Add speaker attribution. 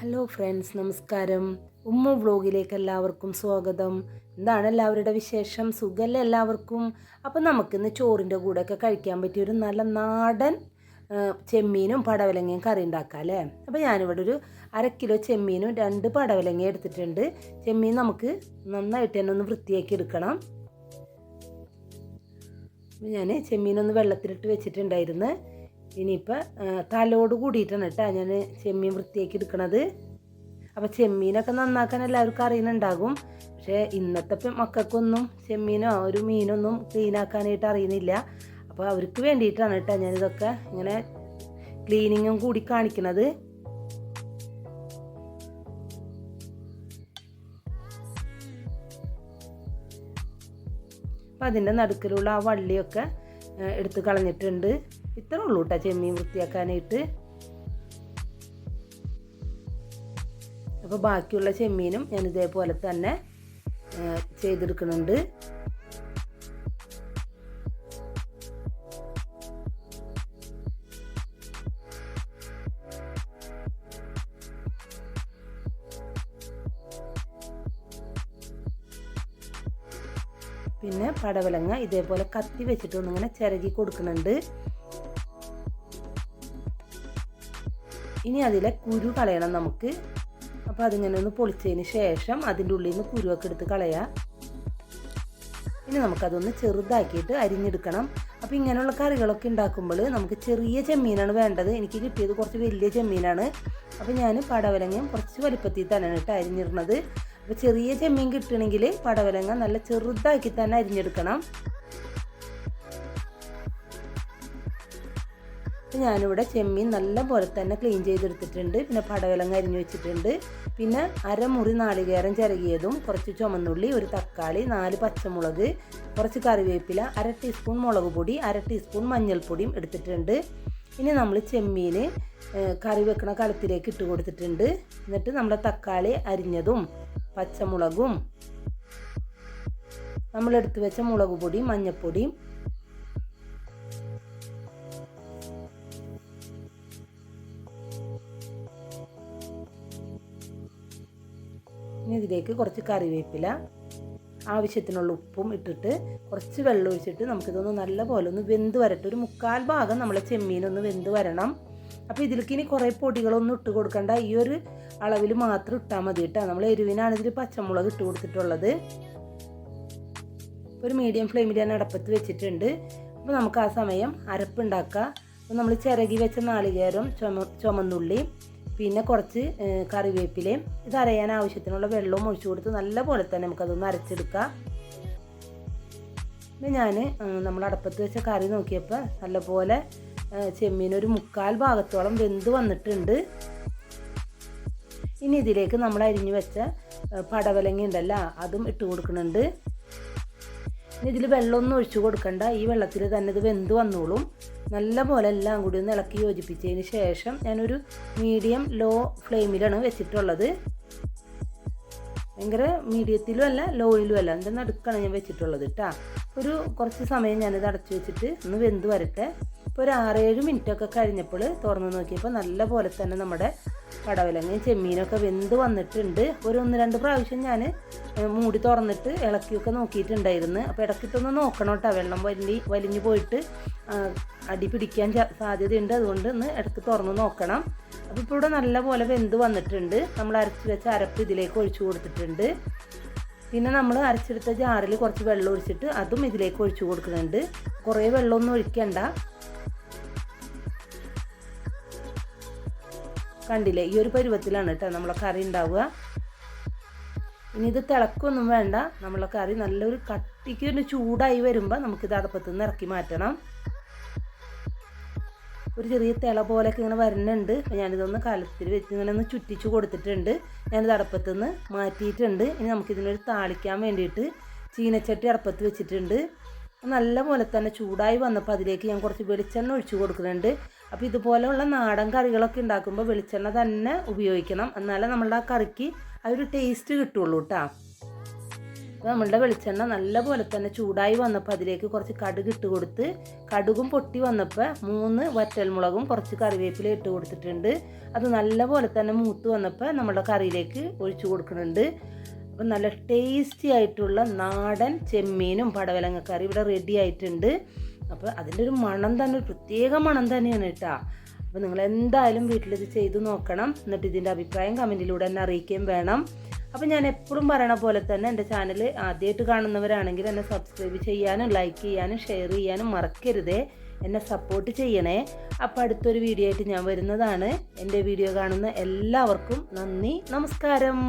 Speaker 1: Hello friends നമസ്കാരം. ഉമ്മ വ്ലോഗിലേക്ക് എല്ലാവർക്കും സ്വാഗതം. എന്താണ് എല്ലാവരുടെ വിശേഷം? സുഖമല്ല എല്ലാവർക്കും? അപ്പം നമുക്കിന്ന് ചോറിന്റെ കൂടെയൊക്കെ കഴിക്കാൻ പറ്റിയ ഒരു നല്ല നാടൻ ചെമ്മീനും പടവലങ്ങയും കറി ഉണ്ടാക്കാം അല്ലേ? അപ്പോൾ ഞാനിവിടെ ഒരു അര കിലോ ചെമ്മീനും രണ്ട് പടവലങ്ങയും എടുത്തിട്ടുണ്ട്. ചെമ്മീൻ നമുക്ക് നന്നായിട്ട് തന്നെ ഒന്ന് വൃത്തിയാക്കി എടുക്കണം. ഞാൻ ചെമ്മീനൊന്ന് വെള്ളത്തിലിട്ട് വെച്ചിട്ടുണ്ടായിരുന്നു. ഇനിയിപ്പോൾ തലോട് കൂടിയിട്ടാണ് കേട്ടോ ഞാൻ ചെമ്മീൻ വൃത്തിയാക്കി എടുക്കണത്. അപ്പോൾ ചെമ്മീനൊക്കെ നന്നാക്കാൻ എല്ലാവർക്കും അറിയുന്നുണ്ടാകും. പക്ഷേ ഇന്നത്തെ മക്കൾക്കൊന്നും ചെമ്മീനോ ഒരു മീനൊന്നും ക്ലീനാക്കാനായിട്ട് അറിയുന്നില്ല. അപ്പോൾ അവർക്ക് വേണ്ടിയിട്ടാണ് കേട്ടോ ഞാനിതൊക്കെ ഇങ്ങനെ ക്ലീനിങ്ങും കൂടി കാണിക്കുന്നത് അപ്പം അതിന്റെ നടുക്കിലുള്ള ആ വള്ളിയൊക്കെ എടുത്ത് കളഞ്ഞിട്ടുണ്ട്. ഇത്രേ ഉള്ളൂ കേട്ടോ ചെമ്മീൻ വൃത്തിയാക്കാനായിട്ട്. അപ്പോൾ ബാക്കിയുള്ള ചെമ്മീനും ഞാൻ ഇതേപോലെ തന്നെ ചെയ്തെടുക്കുന്നുണ്ട്. പിന്നെ പടവലങ്ങ ഇതേപോലെ കത്തി വെച്ചിട്ട് ഒന്നിങ്ങനെ ചിരകി കൊടുക്കുന്നുണ്ട്. ഇനി അതിലെ കുരു കളയണം നമുക്ക്. അപ്പോൾ അതിങ്ങനെ ഒന്ന് പൊളിച്ചതിന് ശേഷം അതിന്റെ ഉള്ളിൽ നിന്ന് കുരുവൊക്കെ എടുത്ത് കളയാം. ഇനി നമുക്കതൊന്ന് ചെറുതാക്കിയിട്ട് അരിഞ്ഞെടുക്കണം. അപ്പോൾ ഇങ്ങനെയുള്ള കറികളൊക്കെ ഉണ്ടാക്കുമ്പോൾ നമുക്ക് ചെറിയ ചെമ്മീനാണ് വേണ്ടത്. എനിക്ക് കിട്ടിയത് കുറച്ച് വലിയ ചെമ്മീനാണ്. അപ്പോൾ ഞാൻ പടവലങ്ങയും കുറച്ച് വലിപ്പത്തിൽ തന്നെയാണ് കേട്ടോ അരിഞ്ഞിടുന്നത് അപ്പോൾ ചെറിയ ചെമ്മീൻ കിട്ടണമെങ്കിൽ പടവലങ്ങ നല്ല ചെറുതാക്കി തന്നെ അരിഞ്ഞെടുക്കണം. അപ്പോൾ ഞാനിവിടെ ചെമ്മീൻ നല്ല പോലെ തന്നെ ക്ലീൻ ചെയ്തെടുത്തിട്ടുണ്ട്. പിന്നെ പടവലങ്ങ അരിഞ്ഞു വെച്ചിട്ടുണ്ട്. പിന്നെ അരമുറി നാളികേരം ചിരകിയതും കുറച്ച് ചുമന്നുള്ളി ഒരു തക്കാളി നാല് പച്ചമുളക് കുറച്ച് കറിവേപ്പില അര ടീസ്പൂൺ മുളക് പൊടി അര ടീസ്പൂൺ മഞ്ഞൾപ്പൊടിയും എടുത്തിട്ടുണ്ട്. ഇനി നമ്മൾ ചെമ്മീൻ കറി വെക്കണ കലത്തിലേക്ക് ഇട്ട് കൊടുത്തിട്ടുണ്ട്. എന്നിട്ട് നമ്മുടെ തക്കാളി അരിഞ്ഞതും പച്ചമുളകും നമ്മൾ എടുത്തു വെച്ച മുളക് പൊടിയും മഞ്ഞൾപ്പൊടിയും ഇതിലേക്ക് കുറച്ച് കറിവേപ്പില ആവശ്യത്തിനുള്ള ഉപ്പും ഇട്ടിട്ട് കുറച്ച് വെള്ളം ഒഴിച്ചിട്ട് നമുക്കിതൊന്ന് നല്ലപോലെ ഒന്ന് വെന്ത് വരട്ടെ. ഒരു മുക്കാൽ ഭാഗം നമ്മളെ ചെമ്മീനൊന്ന് വെന്ത് വരണം. അപ്പോൾ ഇതിലേക്ക് ഇനി കുറേ പൊടികളൊന്നും ഇട്ട് കൊടുക്കണ്ട. ഈ ഒരു അളവിൽ മാത്രം ഇട്ടാൽ മതി കേട്ടോ. നമ്മൾ എരിവിനാണ് ഇതിൽ പച്ചമുളക് ഇട്ട് കൊടുത്തിട്ടുള്ളത്. ഒരു മീഡിയം ഫ്ലെയിമിൽ ഞാൻ അടപ്പത്ത് വെച്ചിട്ടുണ്ട്. അപ്പോൾ നമുക്ക് ആ സമയം അരപ്പുണ്ടാക്കുക അപ്പോൾ നമ്മൾ ചിരകി വെച്ച നാളികേരം ചുമ ചുമന്നുള്ളി പിന്നെ കുറച്ച് കറിവേപ്പിലയും ഇത് അരയാൻ ആവശ്യത്തിനുള്ള വെള്ളവും ഒഴിച്ചു കൊടുത്ത് നല്ല പോലെ തന്നെ നമുക്കതൊന്ന് അരച്ചെടുക്കാം. പിന്നെ ഞാൻ നമ്മൾ അടപ്പത്ത് വെച്ച കറി നോക്കിയപ്പോൾ നല്ലപോലെ ചെമ്മീൻ ഒരു മുക്കാൽ ഭാഗത്തോളം വെന്ത് വന്നിട്ടുണ്ട്. ഇനി ഇതിലേക്ക് നമ്മൾ അരിഞ്ഞു വെച്ച പടവലങ്ങ ഉണ്ടല്ലോ അതും ഇട്ട് കൊടുക്കുന്നുണ്ട്. ഇതിൽ വെള്ളമൊന്നും ഒഴിച്ചു കൊടുക്കണ്ട. ഈ വെള്ളത്തിൽ തന്നെ ഇത് വെന്ത് വന്നോളും. നല്ല പോലെ എല്ലാം കൂടി ഒന്ന് ഇളക്കി യോജിപ്പിച്ചതിന് ശേഷം ഞാനൊരു മീഡിയം ലോ ഫ്ലെയിമിലാണ് വെച്ചിട്ടുള്ളത്. ഭയങ്കര മീഡിയത്തിലും അല്ല ലോയിലും അല്ല. എന്റെ നടുക്കാണ് ഞാൻ വെച്ചിട്ടുള്ളത് കേട്ടോ ഒരു കുറച്ച് സമയം ഞാനിത് അടച്ചു വെച്ചിട്ട് ഒന്ന് വെന്ത് വരട്ടെ. ഇപ്പോൾ ഒരു ആറേഴ് മിനിറ്റൊക്കെ കഴിഞ്ഞപ്പോൾ തുറന്ന് നോക്കിയപ്പോൾ നല്ല പോലെ തന്നെ നമ്മുടെ പടവലങ്ങയും ചെമ്മീനൊക്കെ വെന്ത് വന്നിട്ടുണ്ട്. ഒരു ഒന്ന് രണ്ട് പ്രാവശ്യം ഞാൻ മൂടി തുറന്നിട്ട് ഇളക്കിയൊക്കെ നോക്കിയിട്ടുണ്ടായിരുന്നു. അപ്പോൾ ഇടയ്ക്കിട്ടൊന്ന് നോക്കണം കേട്ടോ വെള്ളം വലി വലിഞ്ഞു പോയിട്ട് അടി പിടിക്കാൻ സാധ്യതയുണ്ട്. അതുകൊണ്ട് ഒന്ന് ഇടയ്ക്ക് തുറന്ന് നോക്കണം. അപ്പോൾ ഇപ്പോൾ ഇവിടെ നല്ല പോലെ വെന്ത് വന്നിട്ടുണ്ട്. നമ്മൾ അരച്ച് വെച്ച അരപ്പ് ഇതിലേക്ക് ഒഴിച്ചു കൊടുത്തിട്ടുണ്ട്. പിന്നെ നമ്മൾ അരച്ചെടുത്ത ജാറിൽ കുറച്ച് വെള്ളം ഒഴിച്ചിട്ട് അതും ഇതിലേക്ക് ഒഴിച്ചു കൊടുക്കുന്നുണ്ട്. കുറേ വെള്ളമൊന്നും ഒഴിക്കണ്ട. കണ്ടില്ലേ? ഈ ഒരു പരുവത്തിലാണ് കേട്ടോ നമ്മളെ കറി ഉണ്ടാവുക. ഇനി ഇത് തിളക്കൊന്നും വേണ്ട. നമ്മളെ കറി നല്ലൊരു കട്ടിക്ക് ഒരു ചൂടായി വരുമ്പോൾ നമുക്കിത് അടുപ്പത്ത് നിന്ന് ഇറക്കി മാറ്റണം. ഒരു ചെറിയ തിള പോലെയൊക്കെ ഇങ്ങനെ വരുന്നുണ്ട്. അപ്പോൾ ഞാനിതൊന്ന് കലത്തിൽ വെച്ച് ഇങ്ങനെ ഒന്ന് ചുറ്റിച്ച് കൊടുത്തിട്ടുണ്ട്. ഞാനിത് അടുപ്പത്ത് നിന്ന് മാറ്റിയിട്ടുണ്ട്. ഇനി നമുക്കിതിനൊരു താളിക്കാൻ വേണ്ടിയിട്ട് ചീനച്ചട്ടി അടുപ്പത്ത് വെച്ചിട്ടുണ്ട്. നല്ല പോലെ തന്നെ ചൂടായി വന്നപ്പോൾ അതിലേക്ക് ഞാൻ കുറച്ച് വെളിച്ചെണ്ണ ഒഴിച്ചു കൊടുക്കുന്നുണ്ട്. അപ്പോൾ ഇതുപോലെയുള്ള നാടൻ കറികളൊക്കെ ഉണ്ടാക്കുമ്പോൾ വെളിച്ചെണ്ണ തന്നെ ഉപയോഗിക്കണം. എന്നാലേ നമ്മളുടെ ആ കറിക്ക് ആ ഒരു ടേസ്റ്റ് കിട്ടുള്ളൂ കേട്ടോ അപ്പോൾ നമ്മളുടെ വെളിച്ചെണ്ണ നല്ല പോലെ തന്നെ ചൂടായി വന്നപ്പോൾ അതിലേക്ക് കുറച്ച് കടുക് ഇട്ട് കൊടുത്ത് കടുകും പൊട്ടി വന്നപ്പോൾ മൂന്ന് വറ്റൽമുളകും കുറച്ച് കറിവേപ്പില ഇട്ട് കൊടുത്തിട്ടുണ്ട്. അത് നല്ല പോലെ തന്നെ മൂത്ത് വന്നപ്പോൾ നമ്മുടെ കറിയിലേക്ക് ഒഴിച്ചു കൊടുക്കുന്നുണ്ട്. അപ്പം നല്ല ടേസ്റ്റി ആയിട്ടുള്ള നാടൻ ചെമ്മീനും പടവലങ്ങ പടവലങ്ങക്കറി ഇവിടെ റെഡി ആയിട്ടുണ്ട്. അപ്പോൾ അതിന്റെ ഒരു മണം തന്നെ ഒരു പ്രത്യേക മണം തന്നെയാണ് കേട്ടോ. അപ്പോൾ നിങ്ങൾ എന്തായാലും വീട്ടിലിത് ചെയ്തു നോക്കണം. എന്നിട്ട് ഇതിന്റെ അഭിപ്രായം കമന്റിലൂടെ എന്നെ അറിയിക്കുകയും വേണം. അപ്പോൾ ഞാൻ എപ്പോഴും പറയണ പോലെ തന്നെ എന്റെ ചാനൽ ആദ്യമായിട്ട് കാണുന്നവരാണെങ്കിൽ എന്നെ സബ്സ്ക്രൈബ് ചെയ്യാനും ലൈക്ക് ചെയ്യാനും ഷെയർ ചെയ്യാനും മറക്കരുതേ. എന്നെ സപ്പോർട്ട് ചെയ്യണേ. അപ്പോൾ അടുത്തൊരു വീഡിയോ ആയിട്ട് ഞാൻ വരുന്നതാണ്. എന്റെ വീഡിയോ കാണുന്ന എല്ലാവർക്കും നന്ദി നമസ്കാരം.